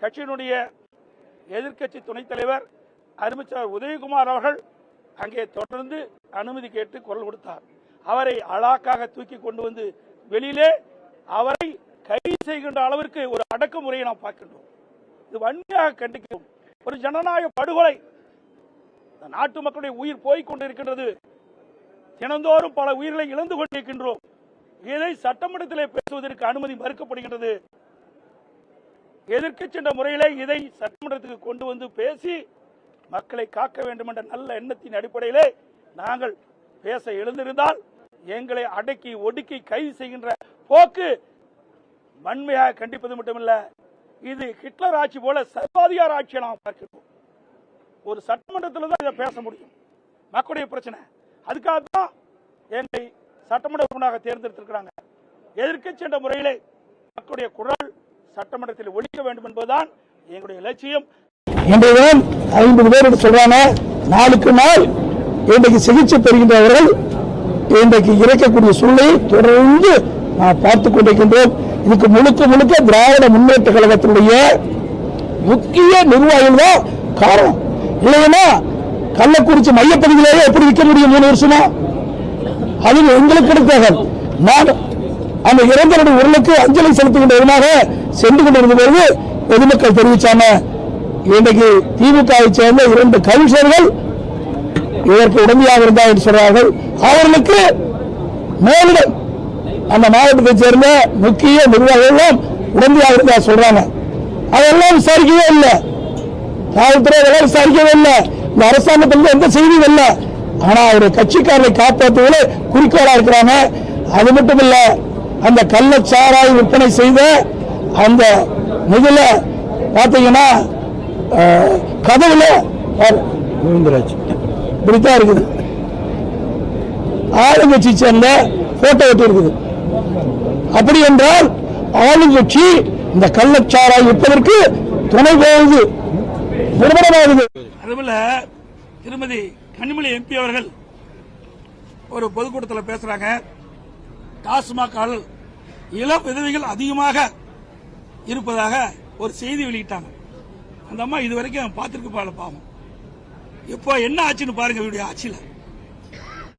கட்சியினுடைய எதிர்க்கட்சி துணைத் தலைவர் அருமைச்சர் உதயகுமார் அவர்கள் அங்கே தொடர்ந்து அனுமதி கேட்டு குரல் கொடுத்தார். அவரை அழாக்காக தூக்கி கொண்டு வந்து வெளியிலே அவரை கைது செய்கின்ற அளவிற்கு ஒரு அடக்குமுறையை நாம் பார்க்கின்றோம். இது வன்மையாக கண்டிக்கிறோம் ஒரு ஜனநாயக படுகொலை. நாட்டு மக்களுடைய உயிர் போய்க் கொண்டிருக்கின்றது. தினந்தோறும் பல உயிர்களை இழந்து கொண்டிருக்கின்றோம். இதை சட்டமன்றத்திலே பேசுவதற்கு அனுமதி மறுக்கப்படுகின்றது. எதிர்க்கட்சி என்ற முறையிலே இதை சட்டமன்றத்துக்கு கொண்டு வந்து பேசி மக்களை காக்க வேண்டும் என்ற நல்ல எண்ணத்தின் அடிப்படையிலே நாங்கள் பேச எழுந்திருந்தால் எங்களை அடக்கி ஒடுக்கி கைது செய்கின்ற போக்கு வன்மையாக கண்டிப்பது மட்டுமல்ல இது ஹிட்லர் ஆட்சி போல சர்வாதிகார ஆட்சியை நாம் பார்க்கிறோம் ஒரு சட்டமன்றத்தில் தான் இதை பேச முடியும். மக்களுடைய பிரச்சனை. அதுக்காக தான் என்னை சட்டமன்ற உறுப்பினராக தேர்ந்தெடுத்திருக்கிறாங்க. எதிர்க்கட்சி என்ற முறையிலே மக்களுடைய குரல் சட்டமன்றத்தில் ஒழிக்க வேண்டும் என்பதுதான் எங்களுடைய லட்சியம். இன்றைதான் ஐம்பது பேர் என்று சொல்றாங்க. நாளுக்கு நாள் இன்றைக்கு சிகிச்சை பெறுகின்றவர்கள் இன்றைக்கு இறக்கக்கூடிய சூழ்நிலையை தொடர்ந்து நாம் பார்த்துக் கொண்டிருக்கின்றோம். இதுக்கு முழுக்க முழுக்க திராவிட முன்னேற்ற கழகத்தினுடைய முக்கிய நிர்வாகிகள் தான் காரணம். இல்லைன்னா கள்ளக்குறிச்சி மையப்பகுதியிலேயே எப்படி விற்க முடியும் மூணு வருஷமா? அது எங்களுக்கு கிடைத்தது நான் அந்த இளைஞருடைய உடலுக்கு அஞ்சலி செலுத்துகின்ற விதமாக சென்று கொண்டிருந்த பொழுது பொதுமக்கள் தெரிவிச்சாங்க இன்றைக்கு திமுகவை சேர்ந்த இரண்டு கவுன்சிலர்கள் இதற்கு உடமையாக இருந்தார் என்று சொல்றார்கள். அவர்களுக்கு மேலிடம் அந்த மாவட்டத்தை சேர்ந்த முக்கிய நிர்வாகிகள் உடமையாக இருந்தா சொல்றாங்க. அதெல்லாம் விசாரிக்கவே இல்லை. காவல்துறை அதெல்லாம் விசாரிக்கவே இல்லை. இந்த அரசாங்கத்தில் எந்த செய்தியும் இல்லை. ஆனா அவருடைய கட்சிக்காரரை காப்பாற்றுவதில் குறிக்கோளா இருக்கிறாங்க. அது மட்டும் இல்லை அந்த கள்ளச்சாராய் விற்பனை செய்த அந்த இதுல பாத்தீங்கன்னா அஹ், கதவுல கோவிந்தராஜ். இப்படித்தான் இருக்குது. ஆளுங்கட்சி சேர்ந்த போட்டோ ஒட்டி இருக்குது அப்படி என்றால் ஆளுங்கட்சி இந்த கள்ளச்சாராய் விற்பதற்கு துணை போகுது. நிறுவனமாகுது. அதுபோல திருமதி கனிமொழி எம்பி அவர்கள் ஒரு பொதுக்கூட்டத்தில் பேசுறாங்க. டாஸ்மாக் இளம் விதவைகள் அதிகமாக இருப்பதாக ஒரு செய்தி வெளியிட்டாங்க. அந்த அம்மா இது வரைக்கும் பார்த்துருக்கு பால பாவம். இப்போ என்ன ஆச்சுன்னு பாருங்க இவருடைய ஆட்சியில்.